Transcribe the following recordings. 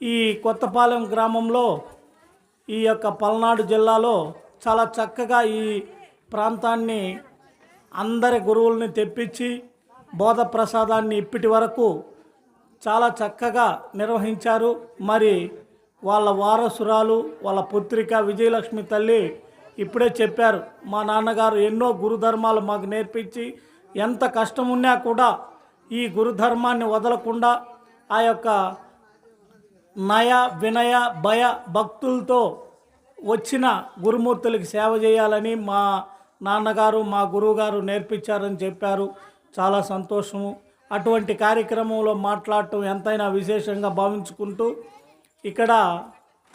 ఈ కొత్తపాలెం గ్రామంలో ఈ యొక్క పల్నాడు జిల్లాలో చాలా చక్కగా ఈ ప్రాంతాన్ని అందరి గురువుల్ని తెప్పించి బోధ ప్రసాదాన్ని ఇప్పటి వరకు చాలా చక్కగా నిర్వహించారు. మరి వాళ్ళ వారసురాలు వాళ్ళ పుత్రిక విజయలక్ష్మి తల్లి ఇప్పుడే చెప్పారు మా నాన్నగారు ఎన్నో గురుధర్మాలు మాకు నేర్పించి ఎంత కష్టం ఉన్నా కూడా ఈ గురుధర్మాన్ని వదలకుండా ఆ యొక్క నయ వినయ భయ భక్తులతో వచ్చిన గురుమూర్తులకి సేవ చేయాలని మా నాన్నగారు మా గురువుగారు నేర్పించారని చెప్పారు. చాలా సంతోషము. అటువంటి కార్యక్రమంలో మాట్లాడటం ఎంతైనా విశేషంగా భావించుకుంటూ ఇక్కడ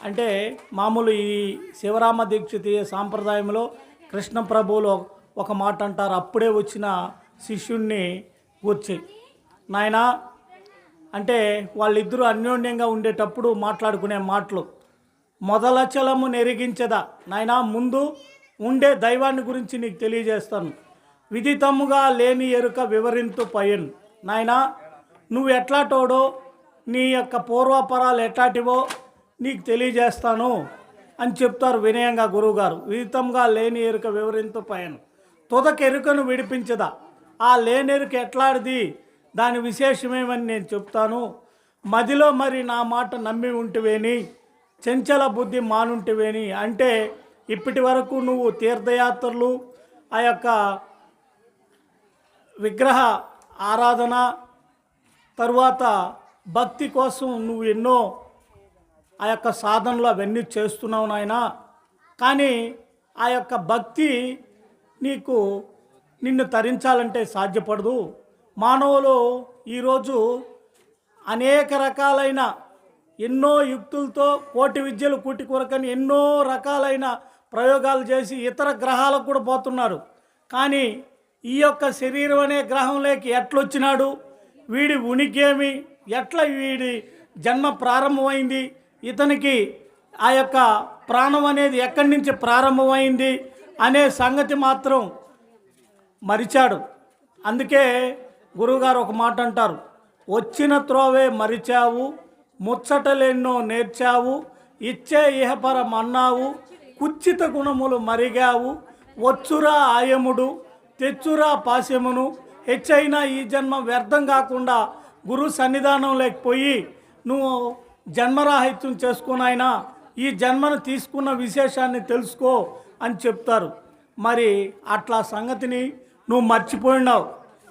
అంటే మామూలు ఈ శివరామ దీక్షితీయ సాంప్రదాయంలో కృష్ణ ప్రభువులు ఒక మాట అంటారు. అప్పుడే వచ్చిన శిష్యుణ్ణి కూర్చి నాయనా అంటే వాళ్ళిద్దరూ అన్యోన్యంగా ఉండేటప్పుడు మాట్లాడుకునే మాటలు. మొదలచలము నెరిగించదా? నాయనా ముందు ఉండే దైవాన్ని గురించి నీకు తెలియజేస్తాను. విదితముగా లేని ఎరుక వివరింతు పయన్ నాయనా నువ్వు ఎట్లాటోడో నీ యొక్క పూర్వపరాలు ఎట్లాంటివో నీకు తెలియజేస్తాను అని చెప్తారు వినయంగా గురువుగారు. విదితంగా లేని ఎరుక వివరింతు పయన్ తుదకెరుకను విడిపించదా? ఆ లేనెరుక ఎట్లాడిది? దాని విశేషమేమని నేను చెప్తాను. మదిలో మరి నా మాట నమ్మి ఉంటివేని చెంచల బుద్ధి మానుంటివేని అంటే ఇప్పటి వరకు నువ్వు తీర్థయాత్రలు ఆ యొక్క విగ్రహ ఆరాధన తరువాత భక్తి కోసం నువ్వు ఎన్నో ఆ యొక్క సాధనలు అవన్నీ చేస్తున్నావు నాయన. కానీ ఆ యొక్క భక్తి నీకు నిన్ను తరించాలంటే సాధ్యపడదు. మానవులు ఈరోజు అనేక రకాలైన ఎన్నో యుక్తులతో కోటి విద్యలు కూటి కొరకని ఎన్నో రకాలైన ప్రయోగాలు చేసి ఇతర గ్రహాలకు కూడా పోతున్నారు. కానీ ఈ యొక్క శరీరం అనే గ్రహంలోకి ఎట్లొచ్చినాడు? వీడి ఉనికేమి? ఎట్లా వీడి జన్మ ప్రారంభమైంది? ఇతనికి ఆ యొక్క ప్రాణం అనేది ఎక్కడి నుంచి ప్రారంభమైంది? అనే సంగతి మాత్రం మరిచాడు. అందుకే గురువుగారు ఒక మాట అంటారు. వచ్చిన త్రోవే మరిచావు ముచ్చటలెన్నో నేర్చావు ఇచ్చే ఇహపరం అన్నావు కుచ్చిత గుణములు మరిగావు వచ్చురా ఆయముడు తెచ్చురా పాశమును హెచ్చైనా ఈ జన్మ వ్యర్థం కాకుండా గురు సన్నిధానం లేకపోయి నువ్వు జన్మరాహిత్యం చేసుకున్నాయినా ఈ జన్మను తీసుకున్న విశేషాన్ని తెలుసుకో అని చెప్తారు. మరి అట్లా సంగతిని నువ్వు మర్చిపోయినావు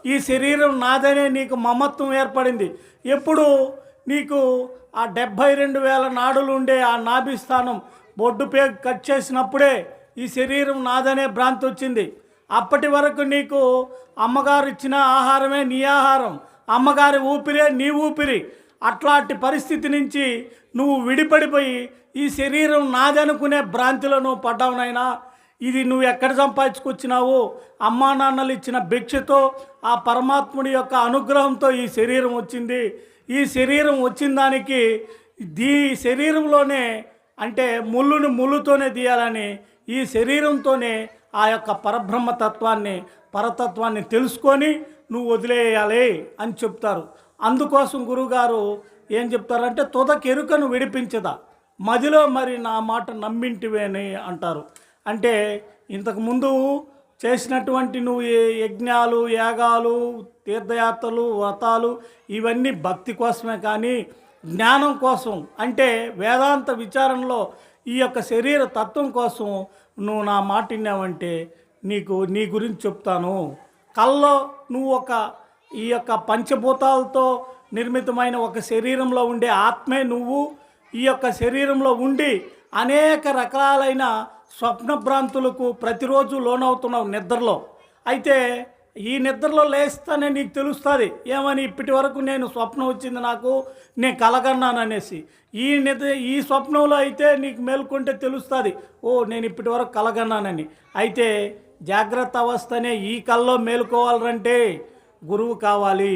ఈ శరీరం నాదనే నీకు మమత్వం ఏర్పడింది. ఎప్పుడు నీకు ఆ డెబ్భై రెండు వేల నాడులు ఉండే ఆ నాభిస్థానం బొడ్డు పే కట్ చేసినప్పుడే ఈ శరీరం నాదనే భ్రాంతి వచ్చింది. అప్పటి వరకు నీకు అమ్మగారు ఇచ్చిన ఆహారమే నీ ఆహారం. అమ్మగారి ఊపిరే నీ ఊపిరి. అట్లాంటి పరిస్థితి నుంచి నువ్వు విడిపడిపోయి ఈ శరీరం నాదనుకునే భ్రాంతిలో నువ్వు పడ్డావునైనా ఇది నువ్వు ఎక్కడ సంపాదించుకొచ్చినావు అమ్మా నాన్నలు ఇచ్చిన భిక్షతో ఆ పరమాత్ముడి యొక్క అనుగ్రహంతో ఈ శరీరం వచ్చింది. ఈ శరీరం వచ్చిన దానికి దీ శరీరంలోనే అంటే ముళ్ళును ముళ్ళుతోనే తీయాలని ఈ శరీరంతోనే ఆ యొక్క పరబ్రహ్మ తత్వాన్ని పరతత్వాన్ని తెలుసుకొని నువ్వు వదిలేయాలి అని చెప్తారు. అందుకోసం గురుగారు ఏం చెప్తారంటే తుదకెరుకను విడిపించదా? మదిలో మరి నా మాట నమ్మింటివే అని అంటారు. అంటే ఇంతకుముందు చేసినటువంటి నువ్వు ఏ యజ్ఞాలు యాగాలు తీర్థయాత్రలు వ్రతాలు ఇవన్నీ భక్తి కోసమే కానీ జ్ఞానం కోసం అంటే వేదాంత విచారణలో ఈ యొక్క శరీర తత్వం కోసం నువ్వు నా మాట విన్నావంటే నీకు నీ గురించి చెప్తాను. కల్లో నువ్వు ఒక ఈ యొక్క పంచభూతాలతో నిర్మితమైన ఒక శరీరంలో ఉండే ఆత్మే నువ్వు ఈ యొక్క శరీరంలో ఉండి అనేక రకాలైన స్వప్న భ్రాంతులకు ప్రతిరోజు లోనవుతున్నావు నిద్రలో. అయితే ఈ నిద్రలో లేస్తానే నీకు తెలుస్తుంది. ఏమని ఇప్పటి వరకు నేను స్వప్నం వచ్చింది నాకు నేను కలగన్నాను అనేసి. ఈ నిద్ర ఈ స్వప్నంలో అయితే నీకు మేల్కొంటే తెలుస్తుంది. ఓ నేను ఇప్పటి వరకు కలగన్నానని. అయితే జాగ్రత్త అవస్థనే ఈ కల్లో మేలుకోవాలంటే గురువు కావాలి.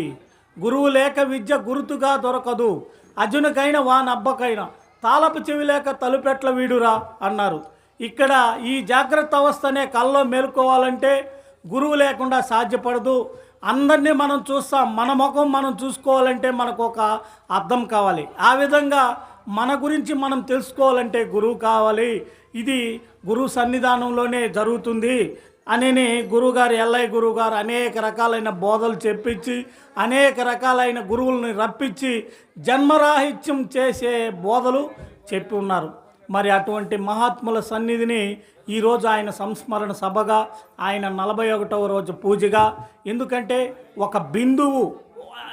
గురువు లేక విద్య గురుతుగా దొరకదు. అర్జునకైనా వానబ్బకైనా తాళపు చెవి లేక తలుపెట్ల వీడురా అన్నారు. ఇక్కడ ఈ జాగ్రత్త అవస్థనే కల్లో మేలుకోవాలంటే గురువు లేకుండా సాధ్యపడదు. అందరినీ మనం చూస్తాం మన ముఖం మనం చూసుకోవాలంటే మనకు ఒక అర్థం కావాలి. ఆ విధంగా మన గురించి మనం తెలుసుకోవాలంటే గురువు కావాలి. ఇది గురువు సన్నిధానంలోనే జరుగుతుంది అని గురువుగారు ఎల్లయ్య గురువుగారు అనేక రకాలైన బోధలు చెప్పించి అనేక రకాలైన గురువుల్ని రప్పించి జన్మరాహిత్యం చేసే బోధలు చెప్పి ఉన్నారు. మరి అటువంటి మహాత్ముల సన్నిధిని ఈరోజు ఆయన సంస్మరణ సభగా ఆయన నలభై ఒకటవ రోజు పూజగా. ఎందుకంటే ఒక బిందువు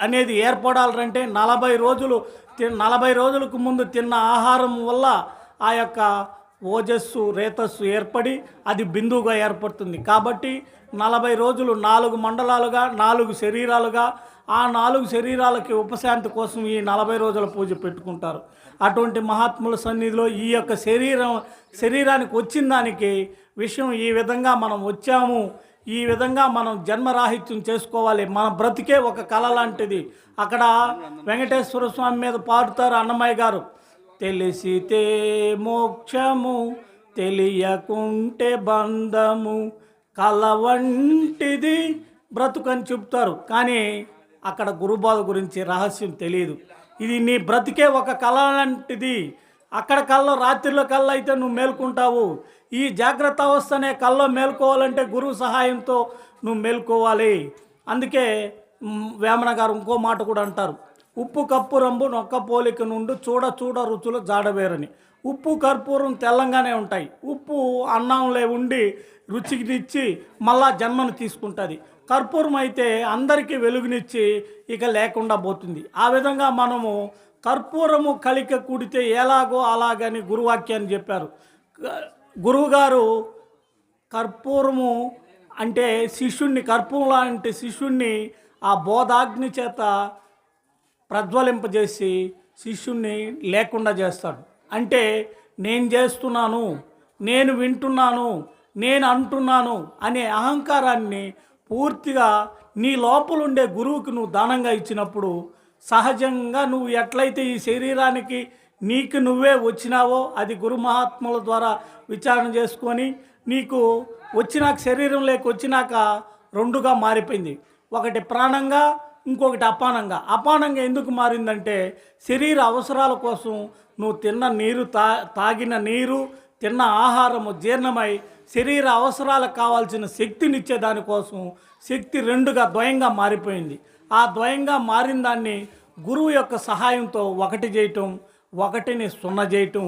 అనేది ఏర్పడాలంటే నలభై రోజులు తి- నలభై రోజులకు ముందు తిన్న ఆహారం వల్ల ఆ యొక్క ఓజస్సు రేతస్సు ఏర్పడి అది బిందువుగా ఏర్పడుతుంది. కాబట్టి నలభై రోజులు నాలుగు మండలాలుగా నాలుగు శరీరాలుగా ఆ నాలుగు శరీరాలకి ఉపశాంతి కోసం ఈ నలభై రోజుల పూజ పెట్టుకుంటారు. అటువంటి మహాత్ముల సన్నిధిలో ఈ యొక్క శరీరం శరీరానికి వచ్చిన దానికి విషయం ఈ విధంగా మనం వచ్చాము. ఈ విధంగా మనం జన్మరాహిత్యం చేసుకోవాలి. మన బ్రతికే ఒక కళ లాంటిది. అక్కడ వెంకటేశ్వర స్వామి మీద పాడుతారు అన్నమయ్య గారు. తెలిసితే మోక్షము తెలియకుంటే బంధము. కళ వంటిది బ్రతుకని చెప్తారు కానీ అక్కడ గురుబాధ గురించి రహస్యం తెలియదు. ఇది నీ బ్రతికే ఒక కళ లాంటిది. అక్కడ కళ్ళ రాత్రిలో కళ్ళు అయితే నువ్వు మేల్కుంటావు. ఈ జాగ్రత్త అవస్థనే కళ్ళలో మేల్కోవాలంటే గురువు సహాయంతో నువ్వు మేల్కోవాలి. అందుకే వేమన గారు ఇంకో మాట కూడా అంటారు. ఉప్పు కప్పురంబు నొక్క పోలిక నుండి చూడ చూడ రుచులు జాడవేరని. ఉప్పు కర్పూరం తెల్లంగానే ఉంటాయి. ఉప్పు అన్నంలో ఉండి రుచికినిచ్చి మళ్ళా జన్మను తీసుకుంటుంది. కర్పూరం అయితే అందరికీ వెలుగునిచ్చి ఇక లేకుండా పోతుంది. ఆ విధంగా మనము కర్పూరము కలిక కూడితే ఎలాగో అలాగని గురువాక్యాన్ని చెప్పారు. గురువుగారు కర్పూరము అంటే శిష్యుణ్ణి కర్పూరం లాంటి శిష్యుణ్ణి ఆ బోధాగ్ని చేత ప్రజ్వలింపజేసి శిష్యుణ్ణి లేకుండా చేస్తాడు. అంటే నేను చేస్తున్నాను నేను వింటున్నాను నేను అంటున్నాను అనే అహంకారాన్ని పూర్తిగా నీ లోపల ఉండే గురువుకి నువ్వు దానంగా ఇచ్చినప్పుడు సహజంగా నువ్వు ఎట్లయితే ఈ శరీరానికి నీకు నువ్వే వచ్చినావో అది గురు మహాత్ముల ద్వారా విచారణ చేసుకొని నీకు వచ్చినాక శరీరం లేక వచ్చినాక రెండుగా మారిపోయింది. ఒకటి ప్రాణంగా ఇంకొకటి అపానంగా. అపానంగా ఎందుకు మారిందంటే శరీర అవసరాల కోసం నువ్వు తిన్న నీరు తా తాగిన నీరు తిన్న ఆహారము జీర్ణమై శరీర అవసరాలకు కావాల్సిన శక్తినిచ్చే దానికోసం శక్తి రెండుగా ద్వయంగా మారిపోయింది. ఆ ద్వయంగా మారిన దాన్ని గురువు యొక్క సహాయంతో ఒకటి చేయటం ఒకటిని సున్న చేయటం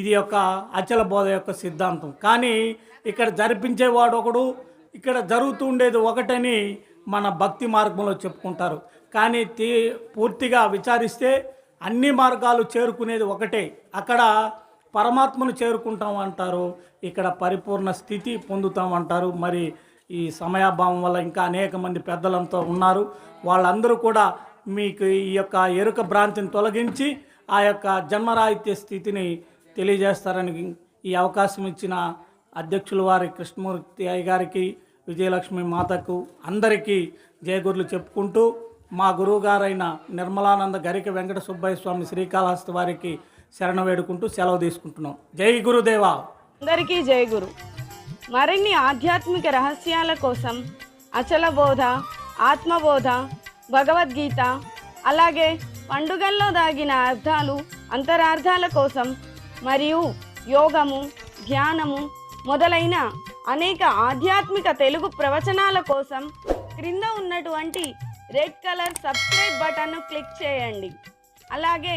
ఇది యొక్క అచల బోధ యొక్క సిద్ధాంతం. కానీ ఇక్కడ జరిపించేవాడు ఒకడు ఇక్కడ జరుగుతూ ఉండేది ఒకటని మన భక్తి మార్గంలో చెప్పుకుంటారు. కానీ తీ పూర్తిగా విచారిస్తే అన్ని మార్గాలు చేరుకునేది ఒకటే. అక్కడ పరమాత్మను చేరుకుంటాం అంటారు ఇక్కడ పరిపూర్ణ స్థితి పొందుతాం అంటారు మరి ఈ సమయాభావం వల్ల ఇంకా అనేక మంది పెద్దలంతా ఉన్నారు. వాళ్ళందరూ కూడా మీకు ఈ యొక్క ఎరుక భ్రాంతిని తొలగించి ఆ యొక్క జన్మరాహిత్య స్థితిని తెలియజేస్తారని ఈ అవకాశం ఇచ్చిన అధ్యక్షుల వారి కృష్ణమూర్తి అయ్య గారికి విజయలక్ష్మి మాతకు అందరికీ జయగురులు చెప్పుకుంటూ మా గురువుగారైన నిర్మలానంద గరిక వెంకట సుబ్బయ్య స్వామి శ్రీకాళహస్తి వారికి శరణ వేడుకుంటూ సెలవు తీసుకుంటున్నాం. జై గురుదేవా. అందరికీ జై గురు. మరిన్ని ఆధ్యాత్మిక రహస్యాల కోసం అచల బోధ ఆత్మబోధ భగవద్గీత అలాగే పండుగల్లో దాగిన అర్థాలు అంతరార్థాల కోసం మరియు యోగము ధ్యానము మొదలైన అనేక ఆధ్యాత్మిక తెలుగు ప్రవచనాల కోసం క్రింద ఉన్నటువంటి రెడ్ కలర్ సబ్స్క్రైబ్ బటన్ను క్లిక్ చేయండి. అలాగే